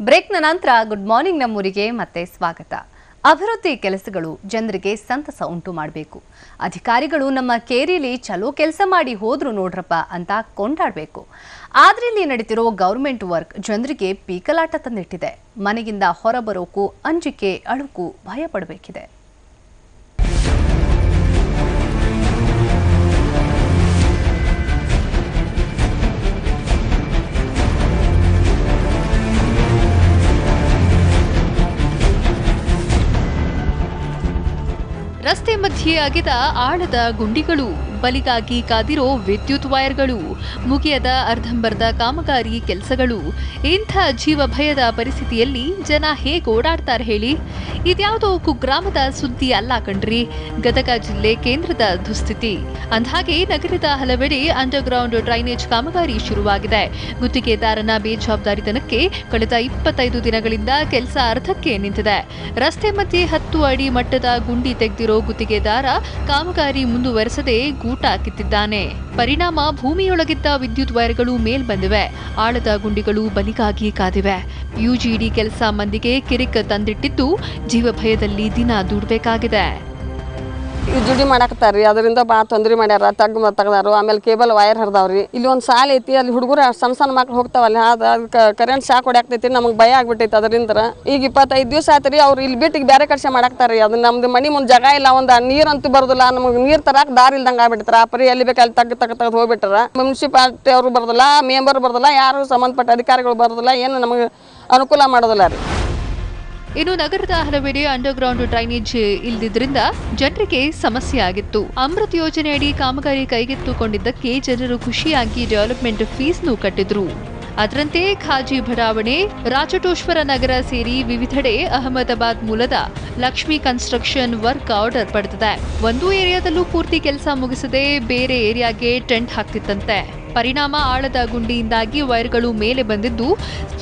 ಬ್ರೇಕ್ನ ನಂತರ good morning ನಮ್ಮೂರಿಗೆ, ಮತ್ತೆ ಸ್ವಾಗತ. ಅಭಿವೃದ್ಧಿ ಕೆಲಸಗಳು ಜನರಿಗೆ ಸಂತಸ ಉಂಟು ಮಾಡಬೇಕು. ಅಧಿಕಾರಿಗಳು ನಮ್ಮ ಕೇರಿಲಿ ಚಲೋ ಕೆಲಸ ಮಾಡಿ ಹೋದ್ರು ನೋಡ್ರಪ್ಪ ಅಂತ ಕೊಂಡಾಡಬೇಕು. ಆದ್ರೆ ಇಲ್ಲಿ ನಡೀತಿರೋ ಗೌರ್ಮೆಂಟ್ ವರ್ಕ್ ಜನರಿಗೆ ಪೀಕಲಾಟ ತಂದಿಟ್ಟಿದೆ. ಮನೆಯಿಂದ ಹೊರಬರೋಕು ಅಂಜಿಕೆ, ಅಳುಕು ಭಯ ಪಡಬೇಕಿದೆ ರಸ್ತೆ ಮಧ್ಯೆ ಅಗೆದ ಆಳದ ಗುಂಡಿಗಳು. ಬಲಿಗಾಗಿ ಕಾದಿರೋ ವಿದ್ಯುತ್ ವೈರ್ಗಳು, ಮುಗಿಯದ ಅರ್ಧಂಬರ್ಧ ಕಾಮಗಾರಿ ಕೆಲಸಗಳು. ಇಂಥ ಜೀವ ಭಯದ ಪರಿಸ್ಥಿತಿಯಲ್ಲಿ ಜನ ಹೇಗೆ ಓಡಾಡ್ತಾರೆ ಹೇಳಿ? ಇದ್ಯಾವುದೋ ಕುಗ್ರಾಮದ ಸುದ್ದಿ ಅಲ್ಲ ಕಣ್ರಿ. ಗದಗ ಜಿಲ್ಲೆ ಕೇಂದ್ರದ ದುಸ್ಥಿತಿ. ಅಂದಹಾಗೆ ನಗರದ ಹಲವೆಡೆ ಅಂಡರ್ಗ್ರೌಂಡ್ ಡ್ರೈನೇಜ್ ಕಾಮಗಾರಿ ಶುರುವಾಗಿದೆ. ಗುತ್ತಿಗೆದಾರನ ಬೇಜವಾಬ್ದಾರಿತನಕ್ಕೆ ಕಳೆದ ಇಪ್ಪತ್ತೈದು ದಿನಗಳಿಂದ ಕೆಲಸ ಅರ್ಧಕ್ಕೆ ನಿಂತಿದೆ. ರಸ್ತೆ ಮಧ್ಯೆ ಹತ್ತು ಅಡಿ ಮಟ್ಟದ ಗುಂಡಿ ತೆಗೆದಿರೋ ಗುತ್ತಿಗೆದಾರ ಕಾಮಗಾರಿ ಮುಂದುವರೆಸದೆ ಗೂಟ ಕಿತ್ತಿದ್ದಾನೆ ಪರಿಣಾಮ ಭೂಮಿಯೊಳಗಿದ್ದ ವಿದ್ಯುತ್ ವೈರ್ಗಳು ಮೇಲ್ ಬಂದಿವೆ. ಆಳದ ಗುಂಡಿಗಳು ಬಲಿಗಾಗಿ ಕಾದಿವೆ. ಯುಜಿಡಿ ಕೆಲಸ ಮಂದಿಗೆ ಕಿರಿಕ್ ತಂದಿಟ್ಟಿದ್ದು ಜೀವ ಭಯದಲ್ಲಿ ದಿನ ದೂಡಬೇಕಾಗಿದೆ. ಈ ಮಾಡಾಕತ್ತಾರ ರೀ ಅದರಿಂದ ಬಾ ತೊಂದರೆ ಮಾಡ್ಯಾರ ತಗ್ ತಗದಾರು. ಆಮೇಲೆ ಕೇಬಲ್ ವೈರ್ ಹರಿದಾವ್ರಿ. ಇಲ್ಲಿ ಒಂದು ಸಾಲ ಐತಿ, ಅಲ್ಲಿ ಹುಡುಗರು ಸಣ್ಣ ಸಣ್ಣ ಮಕ್ಳು ಹೋಗ್ತಾವಲ್ಲ ಅದು ಅದಕ್ಕೆ ಕರೆಂಟ್ ಶಾಕ್ ಹೊಡ್ಯಾಕ್ತೈತಿ ನಮಗೆ ಭಯ ಆಗ್ಬಿಟ್ಟೈತಿ ಅದರಿಂದ ಈಗ ಇಪ್ಪತ್ತೈದು ದಿವಸ ಆಯ್ತು ಅವ್ರು ಇಲ್ಲಿ ಬಿಟ್ಟು ಈಗ ಬೇರೆ ಕಡೆ ಮಾಡಾಕ್ತಾರ್ರಿ ಅದು ನಮ್ದು ಮನಿ ಮುಂದೆ ಜಾಗ ಇಲ್ಲ, ಒಂದು ನೀರಂತೂ ಬರೋದಿಲ್ಲ, ನಮಗೆ ನೀರು ತರಕ್ಕೆ ದಾರಿ ಇಲ್ದಂಗೆ ಆ ಪರಿ ಎಲ್ಲಿ ಬೇಕು ಅಲ್ಲಿ ತಗ್ ತಗ್ ತೆಗೆದು ಹೋಗ್ಬಿಟ್ಟಾರ ಮುನ್ಸಿಪಾಲ್ಟಿ ಅವರು ಬರೋದಿಲ್ಲ ಮೆಂಬರ್ ಬರೋದಿಲ್ಲ, ಯಾರು ಸಂಬಂಧಪಟ್ಟ ಅಧಿಕಾರಿಗಳು ಬರೋದಿಲ್ಲ, ಏನು ನಮಗೆ ಅನುಕೂಲ ಮಾಡೋದಿಲ್ಲ ರೀ. ಇನ್ನು ನಗರದ ಹಲವೆಡೆ ಅಂಡರ್ಗ್ರೌಂಡ್ ಡ್ರೈನೇಜ್ ಇಲ್ಲದಿದ್ದರಿಂದ ಜನರಿಗೆ ಸಮಸ್ಯೆ ಆಗಿತ್ತು. ಅಮೃತ್ ಯೋಜನೆಯಡಿ ಕಾಮಗಾರಿ ಕೈಗೆತ್ತಿಕೊಂಡಿದ್ದಕ್ಕೆ ಜನರು ಖುಷಿಯಾಗಿ ಡೆವಲಪ್ಮೆಂಟ್ ಫೀಸ್ನು ಕಟ್ಟಿದ್ರು. ಅದರಂತೆ ಖಾಜಿ ಬಡಾವಣೆ ರಾಜಟೋಶ್ವರ ನಗರ ಸೇರಿ ವಿವಿಧೆಡೆ ಅಹಮದಾಬಾದ್ ಮೂಲದ ಲಕ್ಷ್ಮಿ ಕನ್ಸ್ಟ್ರಕ್ಷನ್ ವರ್ಕ್ ಆರ್ಡರ್ ಪಡೆದಿದೆ. ಒಂದು ಏರಿಯಾದಲ್ಲೂ ಪೂರ್ತಿ ಕೆಲಸ ಮುಗಿಸದೆ ಬೇರೆ ಏರಿಯಾಗೆ ಟೆಂಟ್ ಹಾಕ್ತಿತ್ತಂತೆ. ಪರಿಣಾಮ ಆಳದ ಗುಂಡಿಯಿಂದಾಗಿ ವೈರ್ಗಳು ಮೇಲೆ ಬಂದಿದ್ದು,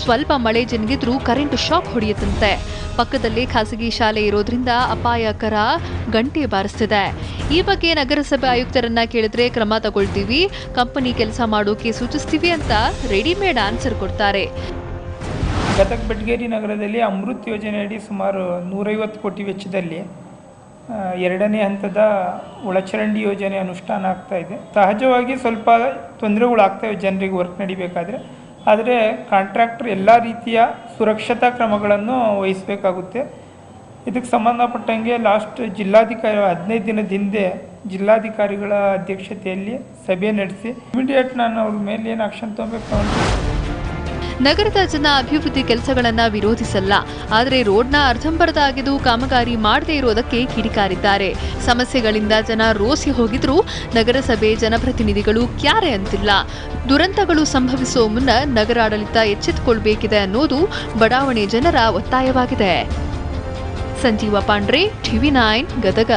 ಸ್ವಲ್ಪ ಮಳೆ ಜನಗಿದ್ರೂ ಕರೆಂಟ್ ಶಾಕ್ ಹೊಡೆಯುತ್ತಂತೆ. ಪಕ್ಕದಲ್ಲಿ ಖಾಸಗಿ ಶಾಲೆ ಇರೋದ್ರಿಂದ ಅಪಾಯಕರ ಗಂಟೆ ಬಾರಿಸ್ತಿದೆ. ಈ ಬಗ್ಗೆ ನಗರಸಭೆ ಆಯುಕ್ತರನ್ನ ಕೇಳಿದ್ರೆ ಕ್ರಮ ತಗೊಳ್ತೀವಿ. ಕಂಪನಿ ಕೆಲಸ ಮಾಡೋಕೆ ಸೂಚಿಸ್ತೀವಿ ಅಂತ ರೆಡಿಮೇಡ್ ಆನ್ಸರ್ ಕೊಡ್ತಾರೆ. ಗದಗ ಬೆಟಗೇರಿ ನಗರದಲ್ಲಿ ಅಮೃತ್ ಯೋಜನೆಯಡಿ ಸುಮಾರು ನೂರೈವತ್ತು ಕೋಟಿ ವೆಚ್ಚದಲ್ಲಿ ಎರಡನೇ ಹಂತದ ಒಳಚರಂಡಿ ಯೋಜನೆ ಅನುಷ್ಠಾನ ಆಗ್ತಾ ಇದೆ. ಸಹಜವಾಗಿ ಸ್ವಲ್ಪ ತೊಂದರೆಗಳು ಆಗ್ತವೆ ಜನರಿಗೆ ವರ್ಕ್ ನಡಿಬೇಕಾದ್ರೆ. ಆದರೆ ಕಾಂಟ್ರಾಕ್ಟರ್ ಎಲ್ಲ ರೀತಿಯ ಸುರಕ್ಷತಾ ಕ್ರಮಗಳನ್ನು ವಹಿಸಬೇಕಾಗುತ್ತೆ. ಇದಕ್ಕೆ ಸಂಬಂಧಪಟ್ಟಂಗೆ ಲಾಸ್ಟ್ ಜಿಲ್ಲಾಧಿಕಾರಿ ಹದಿನೈದು ದಿನದ ಹಿಂದೆ ಜಿಲ್ಲಾಧಿಕಾರಿಗಳ ಅಧ್ಯಕ್ಷತೆಯಲ್ಲಿ ಸಭೆ ನಡೆಸಿ. ಇಮಿಡಿಯೇಟ್ ನಾನು ಅವ್ರ ಮೇಲೆ ಏನು ಆಕ್ಷನ್ ತೊಗೊಬೇಕು ಅಂತ. ನಗರದ ಜನ ಅಭಿವೃದ್ಧಿ ಕೆಲಸಗಳನ್ನು ವಿರೋಧಿಸಲ್ಲ. ಆದರೆ ರೋಡ್ನ ಅರ್ಧಂಬರ್ಧ ಆಗಿದ್ದು ಕಾಮಗಾರಿ ಮಾಡದೇ ಇರೋದಕ್ಕೆ ಕಿಡಿಕಾರಿದ್ದಾರೆ. ಸಮಸ್ಯೆಗಳಿಂದ ಜನ ರೋಸಿ ಹೋಗಿದ್ರೂ. ನಗರಸಭೆ ಜನಪ್ರತಿನಿಧಿಗಳು ಕ್ಯಾರೆ ಅಂತಿಲ್ಲ. ದುರಂತಗಳು ಸಂಭವಿಸೋ ಮುನ್ನ ನಗರಾಡಳಿತ ಎಚ್ಚೆತ್ತುಕೊಳ್ಬೇಕಿದೆ ಅನ್ನೋದು ಬಡಾವಣೆ ಜನರ ಒತ್ತಾಯವಾಗಿದೆ. Sanjeeva Pandre, TV nine, Gadag.